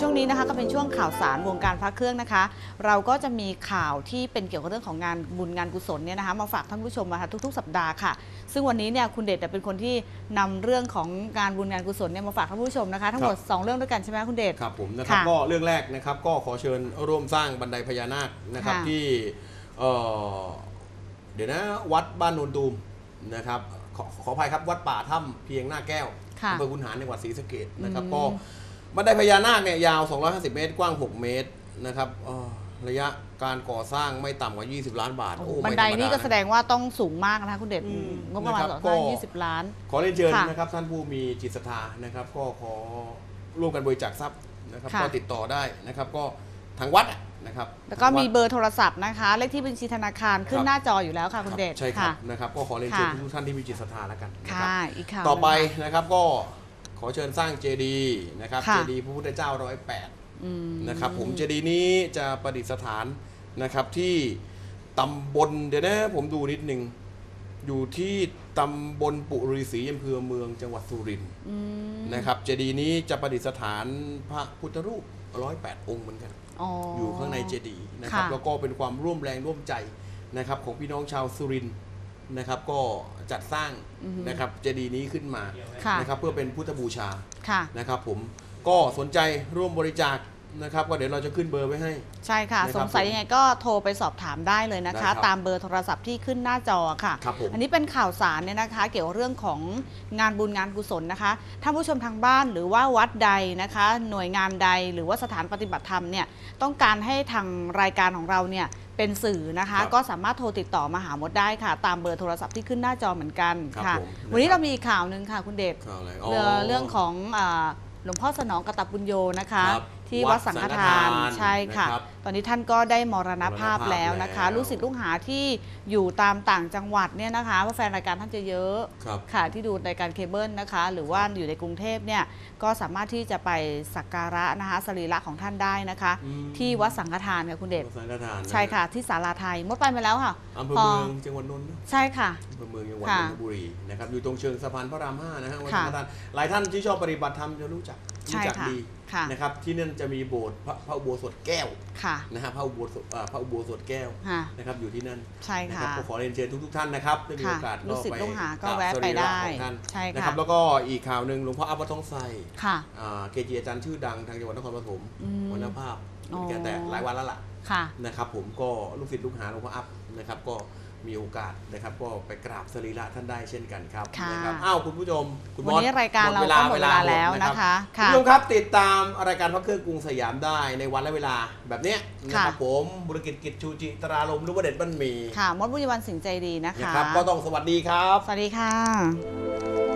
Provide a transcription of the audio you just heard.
ช่วงนี้นะคะก็เป็นช่วงข่าวสารวงการพระเครื่องนะคะ เราก็จะมีข่าวที่เป็นเกี่ยวกับเรื่องของงานบุญงานกุศลเนี่ยนะคะมาฝากท่านผู้ชมนะคะทุก ๆ สัปดาห์ค่ะ ซึ่งวันนี้เนี่ยคุณเดชเนี่ยเป็นคนที่นำเรื่องของงานบุญงานกุศลเนี่ยมาฝากท่านผู้ชมนะคะทั้งหมดครับ2เรื่องด้วยกันใช่ไหมคุณเดชครับผมนะครับค่ะก็เรื่องแรกนะครับก็ขอเชิญร่วมสร้างบันไดพญานาคนะครับค่ะที่เอ่อเดี๋ยวนะวัดบ้านโนนตูมนะครับขอขออภัยครับวัดป่าถ้ำเพียงหน้าแก้วค่ะอำเภอคุนหารจังหวัดศรีสะเกดนะครับอืมก็ บันไดพญานาคเนี่ยยาว 250 เมตร กว้าง 6 เมตรนะครับเอ่อระยะการก่อสร้างไม่ต่ำกว่า 20 ล้านบาทโอ้โหโอ้บันไม่ไดธรรมนี่ก็ะแสดงว่าต้องสูงมากนะคะคุณเดชอืมงบประมาณนะครับก่อสร้างก็20 ล้าน ขอเรียนเชิญค่ะนะครับท่านผู้มีจิตศรัทธานะครับ ก็ขอร่วมกันบริจาคทรัพย์นะครับค่ะก็ติดต่อได้นะครับ ก็ทางวัดอะนะครับแล้วก็มีทางเบอร์โทรศัพท์นะคะ เลขที่บัญชีธนาคารขึ้นครับหน้าจออยู่แล้วค่ะวัคุณรับเดชใช่ครับค่ะนะครับก็ขอเรียนเชิญค่ะทุกท่านที่มีจิตศรัทธาแล้วกันนะคค่ะรับอีกข่าวต่อไปหนึ่งนะครับก็ ขอเชิญสร้างเจดีย์นะครับค่ะ เจดีย์พระพุทธเจ้าร้อยแปดอืมนะครับผมเจดีย์นี้จะประดิษฐานนะครับที่ตำบลเดี๋ยวนะผมดูนิดหนึ่งอยู่ที่ตำบลปุรีศรีอำเภอเมืองจังหวัดสุรินทร์อืมนะครับเจดีย์นี้จะประดิษฐานพระพุทธรูปร้อยแปดองค์เหมือนกันอ๋อออยู่ข้างในเจดีย์นะครับค่ะ แล้วก็เป็นความร่วมแรงร่วมใจนะครับของพี่น้องชาวสุรินทร์ นะครับก็จัดสร้างอือฮึนะครับเจดีย์นี้ขึ้นมาค่ะ นะครับเพื่อเป็นพุทธบูชาค่ะ นะครับผมก็สนใจร่วมบริจาคนะครับ ก็เดี๋ยวเราจะขึ้นเบอร์ไว้ให้ ใช่ค่ะ นะครับสงสัยยังไงก็โทรไปสอบถามได้เลยนะได้คะครับตามเบอร์โทรศัพท์ที่ขึ้นหน้าจอค่ะ ครับผม อันนี้เป็นข่าวสารเนี่ยนะคะ เกี่ยวกับเรื่องของงานบุญงานกุศลนะคะท่านผู้ชมทางบ้านหรือว่าวัดใดนะคะ หน่วยงานใดหรือว่าสถานปฏิบัติธรรมเนี่ยต้องการให้ทางรายการของเราเนี่ย เป็นสื่อนะคะ ครับก็สามารถโทรติดต่อมาหามดได้ค่ะ ตามเบอร์โทรศัพท์ที่ขึ้นหน้าจอเหมือนกันครับค่ะ ผมวันนี้นะครับเรามีอีกข่าวหนึ่งค่ะคุณเดชข่าวอะไรเรื่องเรื่องของอ่าหลวงพ่อสนองกตับบุญโยนะคะ ครับ ที่วัดสังฆทานวัดสังฆทานใช่ค่ะนะครับตอนนี้ท่านก็ได้มรณภาพมรณภาพแล้วนะคะแล้วลูกศิษย์ลูกหาที่อยู่ตามต่างจังหวัดเนี่ยนะคะเพราะแฟนรายการท่านจะเยอะครับค่ะที่ดูรายการเคเบิลนะคะ หรือว่าอยู่ในกรุงเทพเนี่ยก็สามารถที่จะไปสักการะนะคะสรีระของท่านได้นะคะอืมที่วัดสังฆทานค่ะคุณเดชวัดสังฆทานนใช่ค่ะที่ศาลาไทยมดไปมาแล้วค่ะอำเภอพอเมืองจังหวัดนนท์นะใช่ค่ะอำเภอเมืองจังหวัดค่ะนนทบุรีนะครับอยู่ตรงเชิงสะพานพระรามห้านะฮะวัดค่ะสังฆทานหลายท่านที่ชอบปฏิบัติธรรมจะรู้จักใช่รู้จักค่ะดี ค่ะ นะครับที่นั่นจะมีโบสถ์พระพระอุโบสถแก้วค่ะ นะฮะพระอุโบสถอ่าพระอุโบสถแก้วค่ะนะครับอยู่ที่นั่นใช่นะค่ะรับก็ขอเรียนเชิญทุกๆท่านนะครับได้มีค่ะโอกาสลูกศิษย์ไปลูกหาก็ราบแวะสไปรีระได้ของท่านใช่นะค่ะครับแล้วก็อีกข่าวหนึ่งหลวงพ่ออัปปะทองไซค่ะ อ่าเกจิอาจารย์ชื่อดังทางจังหวัดนครปฐมอืมวันภาพอ๋อแกแต่หลายวันแล้วล่ะ ค่ะ นะครับผมก็ลูกศิษย์ลูกหาหลวงพ่ออัพนะครับก็ มีโอกาสนะครับ ก็ไปกราบสรีระท่านได้เช่นกันครับค่ะ นะครับอ้าวคุณผู้ชมคุณวันมอสนี้รายการหมเราดก็หมดเวลาแล้วหมดนะคะคุณค่ะผู้ชมครับติดตามรายการพระเครื่องกรุงสยามได้ในวันและเวลาแบบเนี้ยนะครับค่ะ ผมบุรกิจกิจชูจิตราลมหรือว่าเด็ดบ้านหมีค่ะมดบุญวันสิงห์ใจดีนะคะนะครับก็ต้องสวัสดีครับ สวัสดีค่ะ